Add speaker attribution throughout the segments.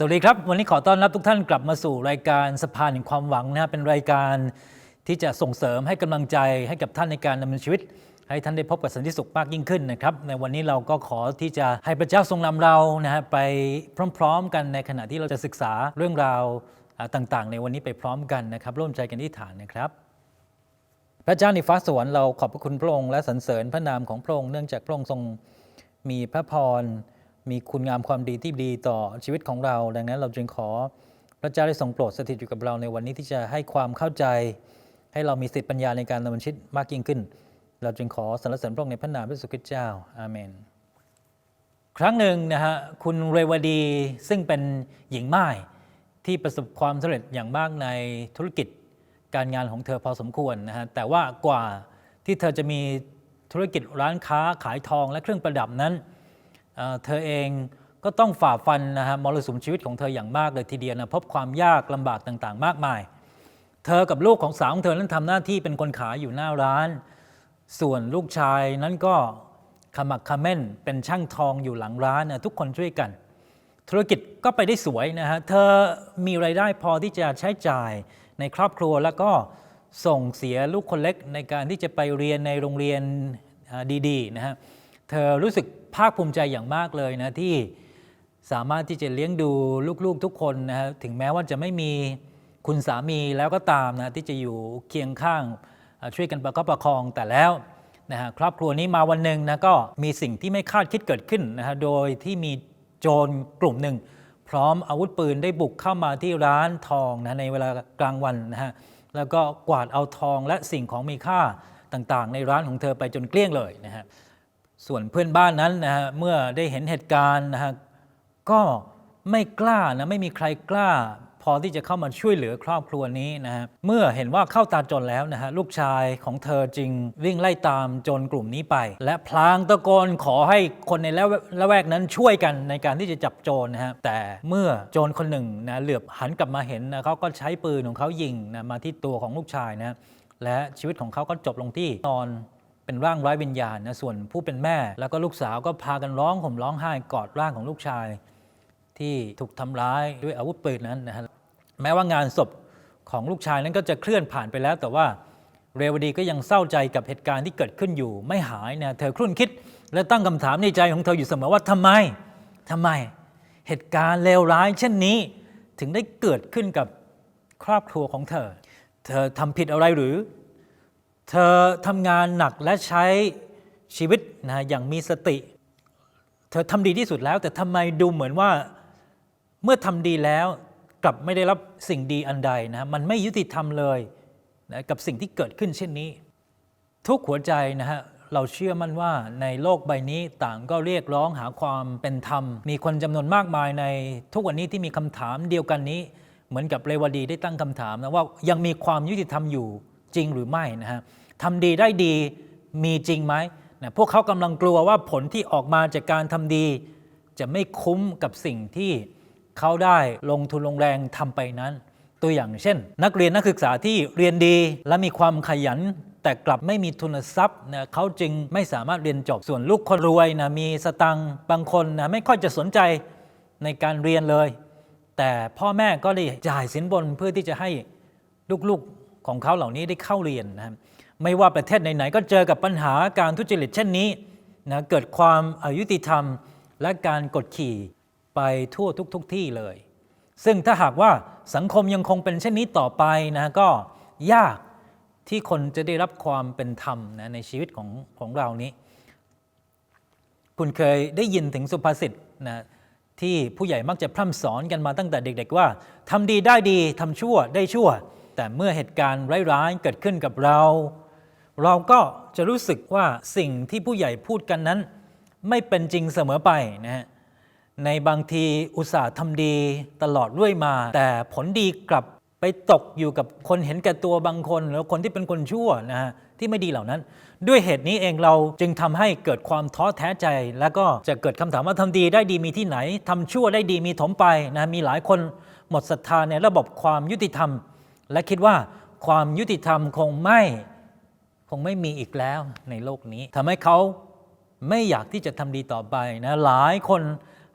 Speaker 1: สวัสดีครับ วันนี้ขอต้อนรับทุกท่านกลับมาสู่รายการสะพานแห่งความหวังนะฮะเป็นรายการที่จะส่งเสริมให้กำลังใจให้กับท่านในการดำเนินชีวิต ให้ท่านได้พบกับสันติสุขมากยิ่งขึ้นนะครับในวันนี้เราก็ขอที่จะให้พระเจ้าทรงนำเรานะฮะไปพร้อม ๆ กันในขณะที่เราจะศึกษาเรื่องราวต่างๆ ในวันนี้ไปพร้อมกันนะครับ ร่วมใจกันที่ฐานนะครับ พระเจ้าในฟ้าสวรรค์เราขอบพระคุณพระองค์และสรรเสริญพระนามของพระองค์เนื่องจากพระองค์ทรงมีพระพร มีคุณงามความดีที่ดีต่อชีวิตของเรา ดังนั้นเราจึงขอพระเจ้าได้ทรงโปรดสถิตอยู่กับเราในวันนี้ที่จะให้ความเข้าใจ ให้เรามีสติปัญญาในการดำเนินชีวิตมากยิ่งขึ้น เราจึงขอสรรเสริญพระองค์ในพระนามพระเยซูคริตเจ้าอาเมน ครั้งหนึ่งนะฮะคุณเรวดีซึ่งเป็นหญิงม่ายที่ประสบความสำเร็จอย่างมากในธุรกิจการงานของเธอพอสมควรนะฮะแต่ว่ากว่าที่เธอจะมีธุรกิจร้านค้าขายทองและเครื่องประดับนั้น เธอเองก็ต้องฝ่าฟันนะฮะมรสุมชีวิตของเธออย่างมากเลยทีเดียวนะพบความยากลำบากต่างๆ มากมาย เธอกับลูกของสาวของเธอนั้นทำหน้าที่เป็นคนขายอยู่หน้าร้าน ส่วนลูกชายนั้นก็ขมักเขม้นเป็นช่างทองอยู่หลังร้านนะทุกคนช่วยกัน ธุรกิจก็ไปได้สวยนะฮะเธอมีไรายได้พอที่จะใช้จ่ายในครอบครัวแล้วก็ส่งเสียลูกคนเล็กในการที่จะไปเรียนในโรงเรียนดีๆนะฮะ เธอรู้สึกภาคภูมิใจอย่างมากเลยนะที่สามารถที่จะเลี้ยงดูลูกๆทุกคนนะฮะถึงแม้ว่าจะไม่มีคุณสามีแล้วก็ตามนะที่จะอยู่เคียงข้างช่วยกันประคับประคองแต่แล้วนะฮะครอบครัวนี้มาวันหนึ่งนะก็มีสิ่งที่ไม่คาดคิดเกิดขึ้นนะฮะโดยที่มีโจรกลุ่มหนึ่ง พร้อมอาวุธปืนได้บุกเข้ามาที่ร้านทองนะในเวลากลางวันนะฮะแล้วก็กวาดเอาทองและสิ่งของมีค่าต่างๆ ในร้านของเธอไปจนเกลี้ยงเลยนะฮะ ส่วนเพื่อนบ้านนั้นนะฮะเมื่อได้เห็นเหตุการณ์นะฮะก็ไม่กล้านะไม่มีใครกล้า พอที่จะเข้ามาช่วยเหลือครอบครัวนี้นะฮะเมื่อเห็นว่าเข้าตาจนแล้วนะฮะลูกชายของเธอจึงวิ่งไล่ตามจรกลุ่มนี้ไป และพลางตะโกนขอให้คนในละแวละแวกนั้นช่วยกันในการที่จะจับโจรนะฮะแต่เมื่อโจรคนหนึ่งนะเหลือบหันกลับมาเห็นนะเขาก็ใช้ปืนของเขายิงนะมาที่ตัวของลูกชายนะและชีวิตของเขาก็จบลงที่ตอน เป็นร่างไร้วิญญาณนะส่วนผู้เป็นแม่ แล้วก็ลูกสาวก็พากันร้องห่มร้องไห้กอดร่างของลูกชาย ที่ถูกทำร้ายด้วยอาวุธปืนนั้นนะฮะแม้ว่างานศพของลูกชายนั้นก็จะเคลื่อนผ่านไปแล้ว แต่ว่าเรวดีก็ยังเศร้าใจกับเหตุการณ์ที่เกิดขึ้นอยู่ ไม่หายนะเธอครุ่นคิด และตั้งคำถามในใจของเธออยู่เสมอว่าทำไมทำไม เหตุการณ์เลวร้าย เช่นนี้ถึงได้เกิดขึ้นกับครอบครัวของเธอ เธอทำผิดอะไรหรือ เธอทำงานหนักและใช้ชีวิตนะอย่างมีสติ เธอทำดีที่สุดแล้ว แต่ทำไมดูเหมือนว่าเมื่อทำดีแล้วกลับไม่ได้รับสิ่งดีอันใดนะมันไม่ยุติธรรมเลยนะกับสิ่งที่เกิดขึ้นเช่นนี้ ทุกหัวใจนะฮะเราเชื่อมั่นว่าในโลกใบนี้ต่างก็เรียกร้องหาความเป็นธรรม มีคนจำนวนมากมายในทุกวันนี้ที่มีคำถามเดียวกันนี้ เหมือนกับเรวดีได้ตั้งคำถามนะว่ายังมีความยุติธรรมอยู่ จริงหรือไม่นะฮะทำดีได้ดีมีจริงไหมนะพวกเขากำลังกลัวว่าผลที่ออกมาจากการทำดี จะไม่คุ้มกับสิ่งที่เขาได้ลงทุนลงแรงทำไปนั้น ตัวอย่างเช่น นักเรียนนักศึกษาที่เรียนดีและมีความขยันแต่กลับไม่มีทุนทรัพย์นะเขาจึงไม่สามารถเรียนจบส่วนลูกคนรวยนะมีสตังบางคนนะไม่ค่อยจะสนใจในการเรียนเลย แต่พ่อแม่ก็ได้จ่ายสินบนเพื่อที่จะให้ลูกๆ ของเขาเหล่านี้ได้เข้าเรียนนะครับไม่ว่าประเทศไหนๆก็เจอกับปัญหาการทุจริตเช่นนี้นะเกิดความอายุติธรรม และการกดขี่ไปทั่วทุกๆทที่เลย ซึ่งถ้าหากว่าสังคมยังคงเป็นเช่นนี้ต่อไปนะก็ยากที่คนจะได้รับความเป็นธรรมนะในชีวิตของของเรานี้ คุณเคยได้ยินถึงสุภาษิตนะที่ผู้ใหญ่มักจะพร่ำสอนกันมาตั้งแต่เด็ก ๆ ว่าทำดีได้ดีทำชั่วได้ชั่ว แต่เมื่อเหตุการณ์ร้ายๆเกิดขึ้นกับเรา เราก็จะรู้สึกว่าสิ่งที่ผู้ใหญ่พูดกันนั้น ไม่เป็นจริงเสมอไปนะฮะในบางทีอุตส่าห์ทำดีตลอดเรื่อยมา แต่ผลดีกลับไปตกอยู่กับคนเห็นแก่ตัวบางคน หรือคนที่เป็นคนชั่วนะฮะที่ไม่ดีเหล่านั้น ด้วยเหตุนี้เองเราจึงทำให้เกิดความท้อแท้ใจ แล้วก็จะเกิดคำถามว่าทำดีได้ดีมีที่ไหนทำชั่วได้ดีมีถมไปนะมีหลายคนหมดศรัทธาในระบบความยุติธรรม และคิดว่าความยุติธรรมคงไม่คงไม่มีอีกแล้วในโลกนี้ทำให้เขาไม่อยากที่จะทำดีต่อไปนะหลายคน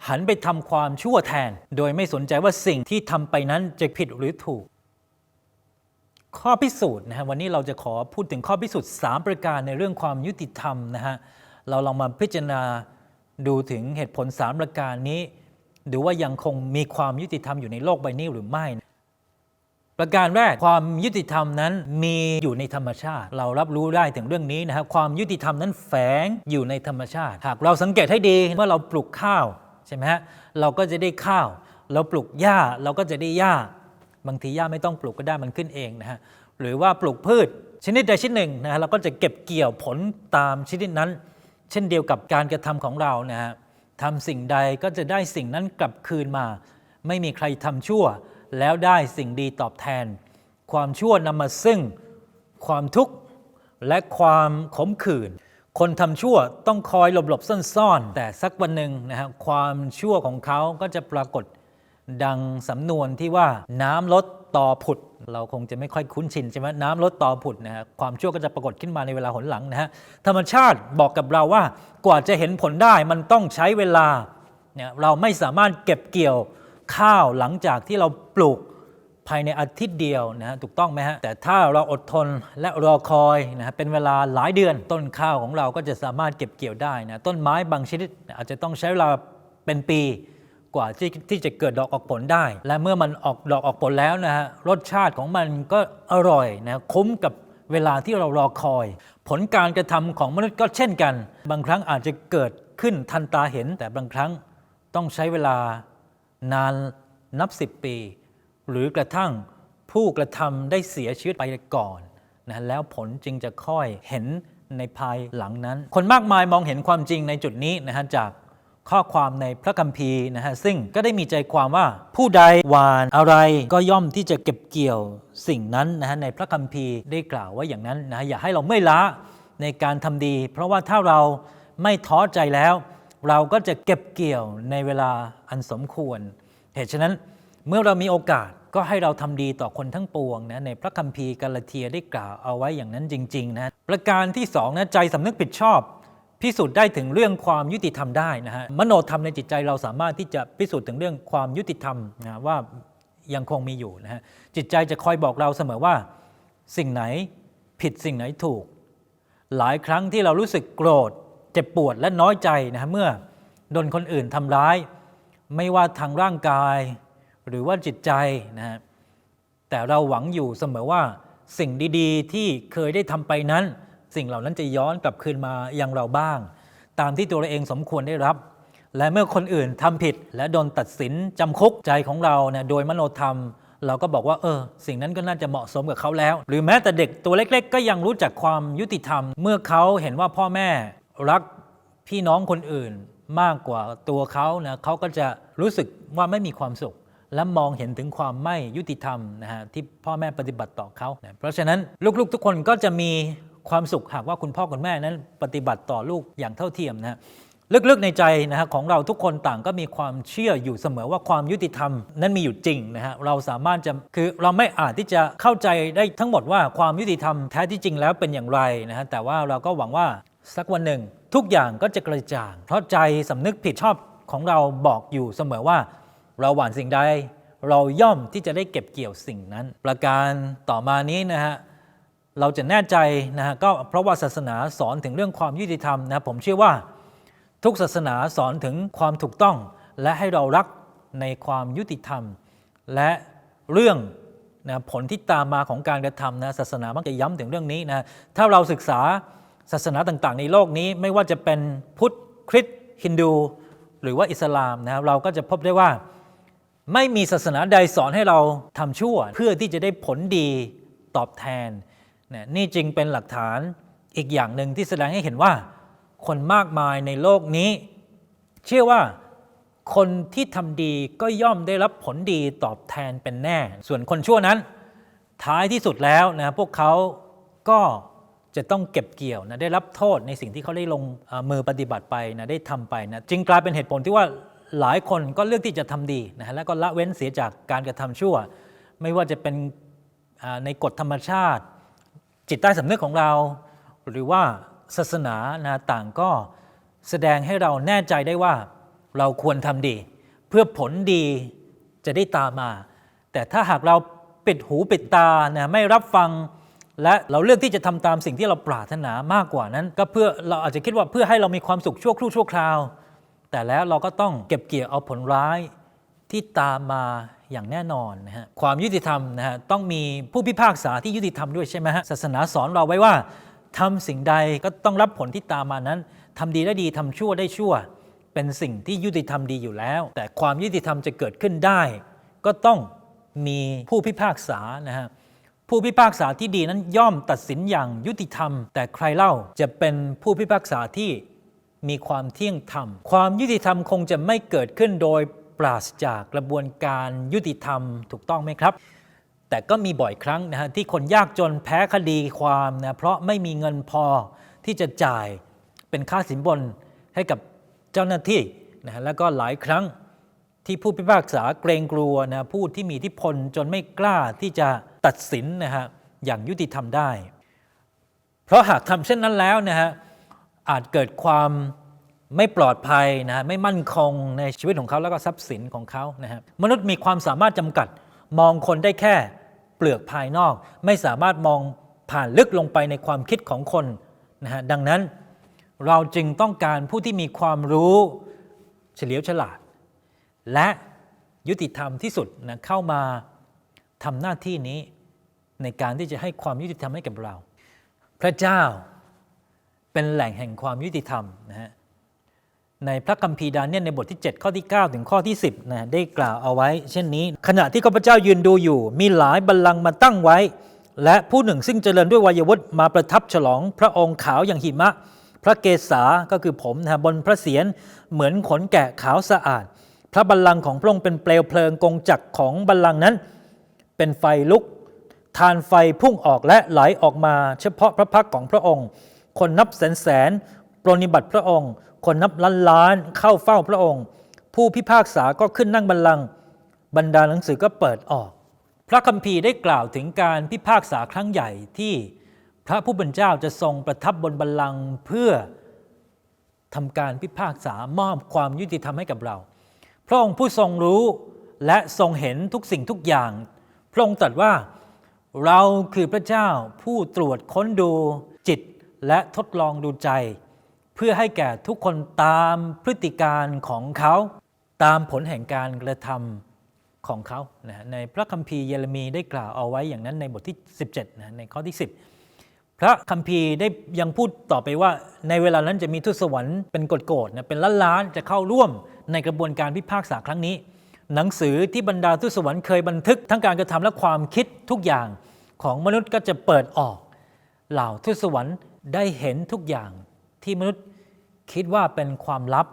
Speaker 1: หันไปทำความชั่วแทน โดยไม่สนใจว่าสิ่งที่ทำไปนั้นจะผิดหรือถูก ข้อพิสูจน์นะฮะวันนี้เราจะขอพูดถึงข้อพิสูจน์ 3 ประการในเรื่องความยุติธรรมนะฮะเราลองมาพิจารณาดูถึงเหตุผล 3 ประการนี้ ดูว่ายังคงมีความยุติธรรมอยู่ในโลกใบนี้หรือไม่ ประการแรกความยุติธรรมนั้นมีอยู่ในธรรมชาติ เรารับรู้ได้ถึงเรื่องนี้นะครับความยุติธรรมนั้นแฝงอยู่ในธรรมชาติ หากเราสังเกตให้ดีเมื่อเราปลูกข้าวใช่ไหมฮะเราก็จะได้ข้าว เราปลูกหญ้าเราก็จะได้หญ้า บางทีหญ้าไม่ต้องปลูกก็ได้มันขึ้นเองนะฮะหรือว่าปลูกพืชชนิดใดชนิดหนึ่งนะฮะเราก็จะเก็บเกี่ยวผลตามชนิดนั้น เช่นเดียวกับการกระทำของเรานะฮะทำสิ่งใดก็จะได้สิ่งนั้นกลับคืนมา ไม่มีใครทำชั่ว แล้วได้สิ่งดีตอบแทน ความชั่วนำมาซึ่ง ความทุกข์และความขมขื่นคนทำชั่วต้องคอยหลบหลบๆซ่อนๆ แต่สักวันหนึ่งนะฮะความชั่วของเขาก็จะปรากฏดังสำนวนที่ว่าน้ำลดต่อผุด เราคงจะไม่ค่อยคุ้นชินใช่ไหมน้ำลดต่อผุดนะฮะความชั่วก็จะปรากฏขึ้นมาในเวลาหนหลังนะฮะธรรมชาติบอกกับเราว่ากว่าจะเห็นผลได้มันต้องใช้เวลาเนี่ยเราไม่สามารถเก็บเกี่ยว ข้าวหลังจากที่เราปลูกภายในอาทิตย์เดียวนะฮะถูกต้องไหมฮะแต่ถ้าเราอดทนและรอคอยนะฮะเป็นเวลาหลายเดือนต้นข้าวของเราก็จะสามารถเก็บเกี่ยวได้นะต้นไม้บางชนิดอาจจะต้องใช้เวลาเป็นปีกว่าที่ที่จะเกิดดอกออกผลได้ และเมื่อมันออกดอกออกผลแล้วนะฮะรสชาติของมันก็อร่อยนะคุ้มกับเวลาที่เรารอคอย ผลการกระทำของมนุษย์ก็เช่นกัน บางครั้งอาจจะเกิดขึ้นทันตาเห็น แต่บางครั้งต้องใช้เวลา นานนับสิบปี หรือกระทั่งผู้กระทำได้เสียชีวิตไปก่อนนะแล้วผลจึงจะค่อยเห็นในภายหลังนั้น คนมากมายมองเห็นความจริงในจุดนี้นะฮะจากข้อความในพระคัมภีร์นะฮะซึ่งก็ได้มีใจความว่าผู้ใดหวานอะไรก็ย่อมที่จะเก็บเกี่ยวสิ่งนั้นนะฮะในพระคัมภีร์ได้กล่าวว่าอย่างนั้นนะฮะอย่าให้เราไม่ละในการทำดี เพราะว่าถ้าเราไม่ท้อใจแล้ว เราก็จะเก็บเกี่ยวในเวลาอันสมควร เหตุฉะนั้นเมื่อเรามีโอกาสก็ให้เราทำดีต่อคนทั้งปวงนะในพระคัมภีร์กาลาเทียได้กล่าวเอาไว้อย่างนั้นจริง ๆ นะประการที่สองนะใจสำนึกผิดชอบ พิสูจน์ได้ถึงเรื่องความยุติธรรมได้นะฮะมโนธรรมในจิตใจเราสามารถที่จะพิสูจน์ถึงเรื่องความยุติธรรมนะว่ายังคงมีอยู่นะฮะจิตใจจะคอยบอกเราเสมอว่า สิ่งไหนผิดสิ่งไหนถูก หลายครั้งที่เรารู้สึกโกรธ เจ็บปวดและน้อยใจนะเมื่อโดนคนอื่นทำร้าย ไม่ว่าทางร่างกาย หรือว่าจิตใจนะฮะแต่เราหวังอยู่เสมอว่าสิ่งดีๆ ที่เคยได้ทำไปนั้น สิ่งเหล่านั้นจะย้อนกลับคืนมายังเราบ้าง ตามที่ตัวเราเองสมควรได้รับ และเมื่อคนอื่นทำผิด และโดนตัดสินจำคุกใจของเราเนี่ยโดยมโนธรรม เราก็บอกว่าเออ สิ่งนั้นก็น่าจะเหมาะสมกับเขาแล้ว หรือแม้แต่เด็กตัวเล็ก ๆ ก็ยังรู้จักความยุติธรรม เมื่อเขาเห็นว่าพ่อแม่ รักพี่น้องคนอื่นมากกว่าตัวเขานะเขาก็จะรู้สึกว่าไม่มีความสุข และมองเห็นถึงความไม่ยุติธรรมนะฮะที่พ่อแม่ปฏิบัติต่อเขานะเพราะฉะนั้นลูกๆ ทุกคนก็จะมีความสุขหากว่าคุณพ่อคุณแม่นั้นปฏิบัติต่อลูกอย่างเท่าเทียมนะฮะลึกๆในใจนะฮะของเราทุกคนต่างก็มีความเชื่ออยู่เสมอว่าความยุติธรรมนั้นมีอยู่จริงนะฮะเราสามารถจะคือเราไม่อาจที่จะเข้าใจได้ทั้งหมดว่าความยุติธรรมแท้ที่จริงแล้วเป็นอย่างไรนะฮะแต่ว่าเราก็หวังว่า สักวันหนึ่ง ทุกอย่างก็จะกระจ่าง เพราะใจสำนึกผิดชอบของเราบอกอยู่เสมอว่า เราหว่านสิ่งใด เราย่อมที่จะได้เก็บเกี่ยวสิ่งนั้น ประการต่อมานี้นะฮะเราจะแน่ใจนะฮะก็เพราะว่าศาสนาสอนถึงเรื่องความยุติธรรมนะผมเชื่อว่า ทุกศาสนาสอนถึงความถูกต้อง และให้เรารักในความยุติธรรม และเรื่องนะผลที่ตามมาของการกระทำนะศาสนามักจะย้ำถึงเรื่องนี้นะถ้าเราศึกษา ศาสนาต่างๆ ในโลกนี้ไม่ว่าจะเป็นพุทธคริสต์ฮินดู หรือว่าอิสลามนะครับเราก็จะพบได้ว่า ไม่มีศาสนาใดสอนให้เราทำชั่ว เพื่อที่จะได้ผลดีตอบแทนนะนี่จึงเป็นหลักฐานอีกอย่างหนึ่งที่แสดงให้เห็นว่า คนมากมายในโลกนี้ เชื่อว่าคนที่ทำดีก็ย่อมได้รับผลดีตอบแทนเป็นแน่ ส่วนคนชั่วนั้น ท้ายที่สุดแล้วนะพวกเขาก็ จะต้องเก็บเกี่ยวนะได้รับโทษในสิ่งที่เขาได้ลงมือปฏิบัติไปนะได้ทำไปนะจึงกลายเป็นเหตุผลที่ว่าหลายคนก็เลือกที่จะทำดีนะฮะแล้วก็ละเว้นเสียจากการกระทำชั่ว ไม่ว่าจะเป็นในกฎธรรมชาติ จิตใต้สำนึกของเรา หรือว่าศาสนานะต่างก็แสดงให้เราแน่ใจได้ว่าเราควรทำดี เพื่อผลดีจะได้ตามมา แต่ถ้าหากเราปิดหูปิดตานะไม่รับฟัง และเราเลือกที่จะทำตามสิ่งที่เราปรารถนามากกว่านั้น ก็เพื่อเราอาจจะคิดว่าเพื่อให้เรามีความสุขชั่วครู่ชั่วคราว แต่แล้วเราก็ต้องเก็บเกี่ยวเอาผลร้ายที่ตามมาอย่างแน่นอนนะฮะความยุติธรรมนะฮะต้องมีผู้พิพากษาที่ยุติธรรมด้วยใช่ไหมฮะศาสนาสอนเราไว้ว่าทำสิ่งใดก็ต้องรับผลที่ตามมานั้นทำดีได้ดีทำชั่วได้ชั่ว เป็นสิ่งที่ยุติธรรมดีอยู่แล้ว แต่ความยุติธรรมจะเกิดขึ้นได้ ก็ต้องมีผู้พิพากษานะฮะ ผู้พิพากษาที่ดีนั้นย่อมตัดสินอย่างยุติธรรม แต่ใครเล่าจะเป็นผู้พิพากษาที่มีความเที่ยงธรรม ความยุติธรรมคงจะไม่เกิดขึ้นโดยปราศจากกระบวนการยุติธรรมถูกต้องไหมครับ แต่ก็มีบ่อยครั้งนะฮะที่คนยากจนแพ้คดีความนะเพราะไม่มีเงินพอที่จะจ่ายเป็นค่าสินบนให้กับเจ้าหน้าที่นะฮะแล้วก็หลายครั้งที่ผู้พิพากษาเกรงกลัวนะผู้ที่มีอิทธิพลจนไม่กล้าที่จะ ตัดสินนะฮะอย่างยุติธรรมได้ เพราะหากทำเช่นนั้นแล้วนะฮะอาจเกิดความไม่ปลอดภัยนะฮะไม่มั่นคงในชีวิตของเขาแล้วก็ทรัพย์สินของเขานะฮะมนุษย์มีความสามารถจำกัด มองคนได้แค่เปลือกภายนอก ไม่สามารถมองผ่านลึกลงไปในความคิดของคนนะฮะดังนั้นเราจึงต้องการผู้ที่มีความรู้เฉลียวฉลาด และยุติธรรมที่สุดนะเข้ามา ทำหน้าที่นี้ในการที่จะให้ความยุติธรรมให้กับเรา พระเจ้าเป็นแหล่งแห่งความยุติธรรมนะฮะในพระคัมภีร์ดาเนียลในบทที่ 7 ข้อที่ 9 ถึงข้อที่ 10นะได้กล่าวเอาไว้ เช่นนี้ ขณะที่ข้าพเจ้ายืนดูอยู่ มีหลายบัลลังก์มาตั้งไว้ และผู้หนึ่งซึ่งเจริญด้วยวัยวุฒิมาประทับฉลอง พระองค์ขาวอย่างหิมะ พระเกศาก็คือผมนะฮะบนพระเศียรเหมือนขนแกะขาวสะอาด พระบัลลังก์ของพระองค์เป็นเปลวเพลิงกงจักรของบัลลังก์นั้น เป็นไฟลุก ทานไฟพุ่งออกและไหลออกมาเฉพาะพระพักของพระองค์ คนนับแสนแสนปรนนิบัติพระองค์ คนนับล้านล้านเข้าเฝ้าพระองค์ ผู้พิพากษาก็ขึ้นนั่งบัลลังก์บรรดาหนังสือก็เปิดออก พระคัมภีร์ได้กล่าวถึงการพิพากษาครั้งใหญ่ที่พระผู้เป็นเจ้าจะทรงประทับบนบัลลังก์เพื่อทำการพิพากษามอบความยุติธรรมให้กับเรา พระองค์ผู้ทรงรู้และทรงเห็นทุกสิ่งทุกอย่าง พระองค์ตรัสว่าเราคือพระเจ้าผู้ตรวจค้นดูจิตและทดลองดูใจ เพื่อให้แก่ทุกคนตามพฤติการของเขาตามผลแห่งการกระทำของเขานะในพระคัมภีร์เยเรมีได้กล่าวเอาไว้อย่างนั้นในบทที่ 17นะในข้อที่ 10 พระคัมภีร์ได้ยังพูดต่อไปว่า ในเวลานั้นจะมีทูตสวรรค์เป็นกฎโกรธนะเป็นล้านล้านๆจะเข้าร่วมในกระบวนการพิพากษาครั้งนี้ หนังสือที่บรรดาทูตสวรรค์เคยบันทึกทั้งการกระทำและความคิดทุกอย่างของมนุษย์ก็จะเปิดออก เหล่าทูตสวรรค์ได้เห็นทุกอย่างที่มนุษย์คิดว่าเป็นความลับ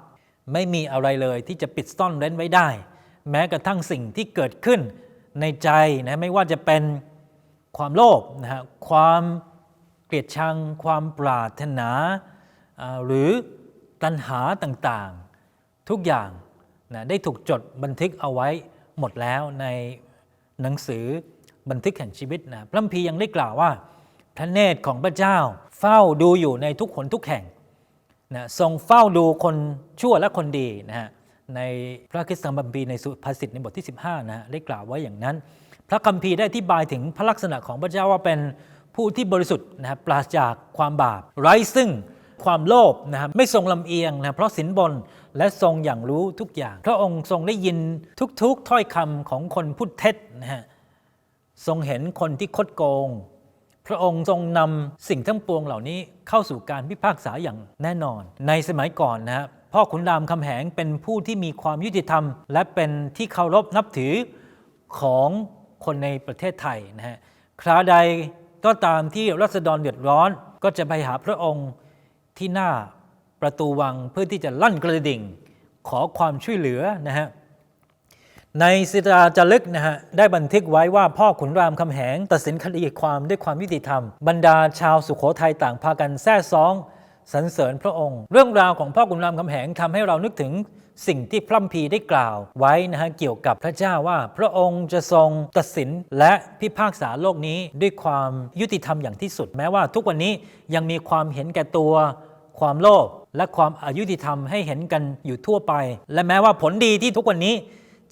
Speaker 1: ไม่มีอะไรเลยที่จะปิดซ่อนเร้นไว้ได้ แม้กระทั่งสิ่งที่เกิดขึ้นในใจนะไม่ว่าจะเป็นความโลภนะฮะความเกลียดชัง ความปรารถนาอ่าหรือตัณหาต่างๆ ทุกอย่าง นะได้ถูกจดบันทึกเอาไว้หมดแล้วในหนังสือบันทึกแห่งชีวิตนะพระคัมภียังได้กล่าวว่า พระเนตรของพระเจ้า เฝ้าดูอยู่ในทุกขนทุกแห่งนะทรงเฝ้าดูคนชั่วและคนดีนะฮะในพระคิสตธรรมคัมภีร์ในสุภาษิตในบทที่ 15นะฮะได้กล่าวไว้อย่างนั้น พระคัมภีร์ได้อธิบายถึงพระลักษณะของพระเจ้าว่าเป็นผู้ที่บริสุทธิ์นะฮะปราศจากความบาปไร้ซึ่ง ความโลภนะฮะไม่ทรงลำเอียงนะเพราะสินบนและทรงอย่างรู้ทุกอย่าง พระองค์ทรงได้ยินทุกๆถ้อยคำของคนพูดเท็จนะฮะทรงเห็นคนที่คดโกง พระองค์ทรงนำสิ่งทั้งปวงเหล่านี้เข้าสู่การพิพากษาอย่างแน่นอน ในสมัยก่อนนะฮะพ่อขุนรามคำแหงเป็นผู้ที่มีความยุติธรรม และเป็นที่เคารพนับถือของคนในประเทศไทยนะฮะคราใดก็ตามที่รัษฎรเดือดร้อนก็จะไปหาพระองค์ ที่หน้าประตูวังเพื่อที่จะลั่นกระดิ่ง ขอความช่วยเหลือนะฮะในสิราจารึกนะฮะได้บันทึกไว้ว่าพ่อขุนรามคำแหง ตัดสินคดีความด้วยความยุติธรรม บรรดาชาวสุขโขทัยต่างพากันแซ่ซ้องสรรเสริญพระองค์ เรื่องราวของพ่อขุนรามคำแหงทำให้เรานึกถึงสิ่งที่พระคัมภีได้กล่าวไว้นะฮะเกี่ยวกับพระเจ้าว่า พระองค์จะทรงตัดสินและพิพากษาโลกนี้ด้วยความยุติธรรมอย่างที่สุด แม้ว่าทุกวันนี้ยังมีความเห็นแก่ตัว ความโลภและความอายุติธรรมให้เห็นกันอยู่ทั่วไป และแม้ว่าผลดีที่ทุกวันนี้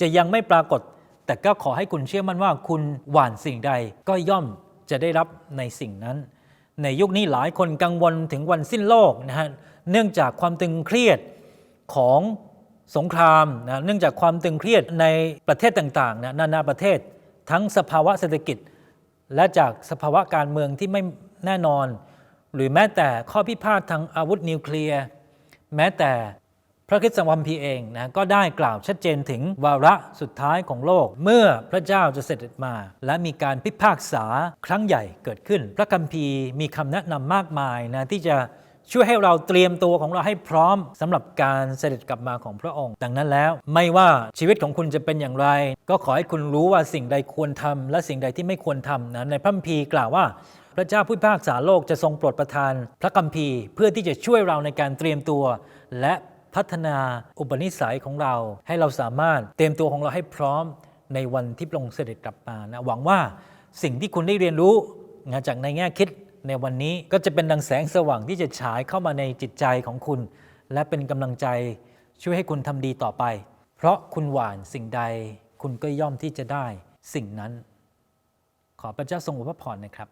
Speaker 1: จะยังไม่ปรากฏ แต่ก็ขอให้คุณเชื่อมั่นว่าคุณหว่านสิ่งใดก็ย่อมจะได้รับในสิ่งนั้น ในยุคนี้หลายคนกังวลถึงวันสิ้นโลกนะฮะเนื่องจากความตึงเครียดของสงครามนะเนื่องจากความตึงเครียดในประเทศต่างๆนะนานาประเทศ ทั้งสภาวะเศรษฐกิจ และจากสภาวะการเมืองที่ไม่แน่นอน หรือแม้แต่ข้อพิพาททางอาวุธนิวเคลียร์แม้แต่พระคริสตวัมพีเองนะก็ได้กล่าวชัดเจนถึงวาระสุดท้ายของโลก เมื่อพระเจ้าจะเสด็จมา และมีการพิพากษาครั้งใหญ่เกิดขึ้น พระคัมภีร์มีคำแนะนำมากมายนะที่จะช่วยให้เราเตรียมตัวของเราให้พร้อมสำหรับการเสด็จกลับมาของพระองค์ ดังนั้นแล้ว ไม่ว่าชีวิตของคุณจะเป็นอย่างไร ก็ขอให้คุณรู้ว่าสิ่งใดควรทำและสิ่งใดที่ไม่ควรทำนะในพระคัมภีร์กล่าวว่า พระเจ้าผู้พิพากษาโลกจะทรงโปรดประทาน พระคัมภีร์เพื่อที่จะช่วยเราในการเตรียมตัว และพัฒนาอุปนิสัยของเรา ให้เราสามารถเตรียมตัวของเราให้พร้อมในวันที่พระองค์เสด็จกลับมานะหวังว่าสิ่งที่คุณได้เรียนรู้จากในแง่คิดในวันนี้ก็จะเป็นดังแสงสว่างที่จะฉายเข้ามาในจิตใจของคุณ และเป็นกำลังใจช่วยให้คุณทำดีต่อไป เพราะคุณหว่านสิ่งใด คุณก็ย่อมที่จะได้สิ่งนั้น ขอพระเจ้าทรงอวยพรนะครับ